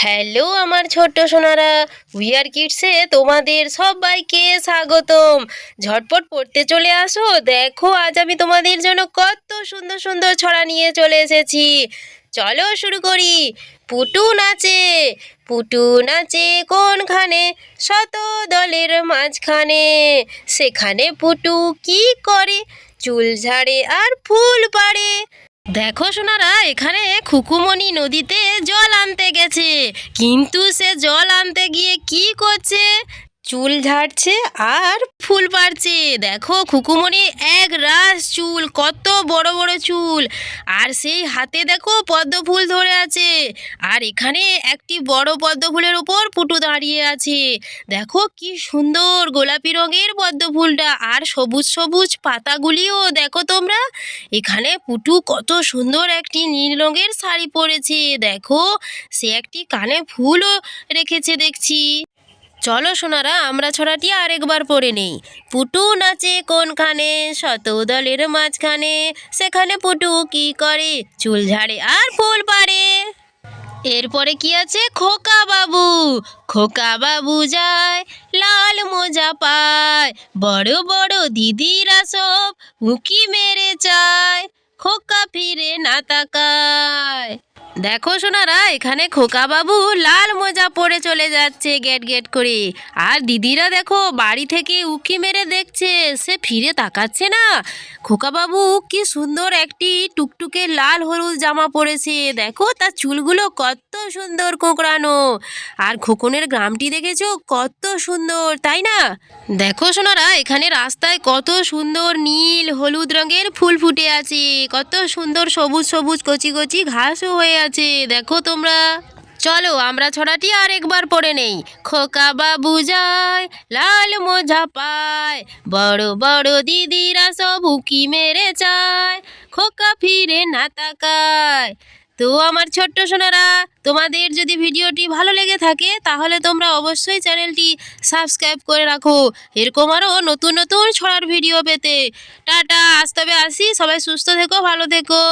Hello আমার ছোট্ট Sonara wear কিডসে তোমাদের সবাইকে স্বাগতম। ঝটপট পড়তে চলে আসো, দেখো আজ আমি তোমাদের জন্য কত সুন্দর সুন্দর ছড়া নিয়ে চলে এসেছি। চলো শুরু করি। পুটু নাচে পুটু নাচে কোনখানে? শত দলের মাঝখানে। সেখানে পুটু কি করে? চুল ঝাড়ে আর ফুল পাড়ে। দেখো সোনারা, এখানে খুকুমণি নদীতে জল আনতে গেছে। কিন্তু সে জল আনতে গিয়ে কি করছে? চুল ঝাড়ছে আর ফুল পাড়ছে। দেখো খুকুমণি এক রাস চুল, কত বড় বড় চুল। আর সেই হাতে দেখো পদ্ম ফুল ধরে আছে। আর এখানে একটি বড় পদ্ম ফুলের উপর পুটু দাঁড়িয়ে আছে। দেখো কি সুন্দর গোলাপি রঙের পদ্ম ফুলটা। আর সবুজ সবুজ পাতাগুলিও দেখো তোমরা। এখানে পুটু কত সুন্দর একটি নীল রঙের শাড়ি পরেছে। দেখো সে একটি কানে ফুলও রেখেছে দেখছি। চলো সোনারা, আমরা ছড়াটি আরেকবার পড়ে নেই। পুটু নাচে কোনখানে? শত দলের মাঝখানে। সেখানে পুটু কি করে? চুল ঝাড়ে আর ফুল পারে এরপরে কি আছে? খোকা বাবু। খোকা বাবু যায়, লাল মোজা পায়। বড় বড় দিদিরা সব উকি মেরে চায়। খোকা ফিরে না তাকায়। দেখো সোনারা, এখানে খোকা বাবু লাল মোজা পরে চলে যাচ্ছে গেট গেট করে। আর দিদিরা দেখো, বাড়ি থেকে উকি মেরে দেখছে, সে ফিরে তাকাচ্ছে না। খোকা বাবু কি সুন্দর একটি টুকটুকে লাল হলুদ জামা পরেছে। দেখো, তার চুলগুলো কত সুন্দর কোঁকড়ানো। আর খোকনের গ্রামটি দেখেছ, কত সুন্দর, তাই না? দেখো সোনারা, এখানে রাস্তায় কত সুন্দর নীল হলুদ রঙের ফুল ফুটে আছে। কত সুন্দর সবুজ সবুজ কচি কচি ঘাসও হয়ে আছে, দেখো তোমরা। চলো, আমরা ছড়াটি আর একবার পড়ে নেই। খোকা বাবু যায়, লাল মোজা পায়। বড় বড় দিদিরা সব উকি মেরে চায়। খোকা ফিরে না তাকায়। তো আমার ছোট্ট সোনারা, তোমাদের যদি ভিডিওটি ভালো লেগে থাকে, তাহলে তোমরা অবশ্যই চ্যানেলটি সাবস্ক্রাইব করে রাখো। এরকম আরও নতুন নতুন ছড়ার ভিডিও পেতে। টাটা, আজ তবে আসি। সবাই সুস্থ থেকো, ভালো থেকো।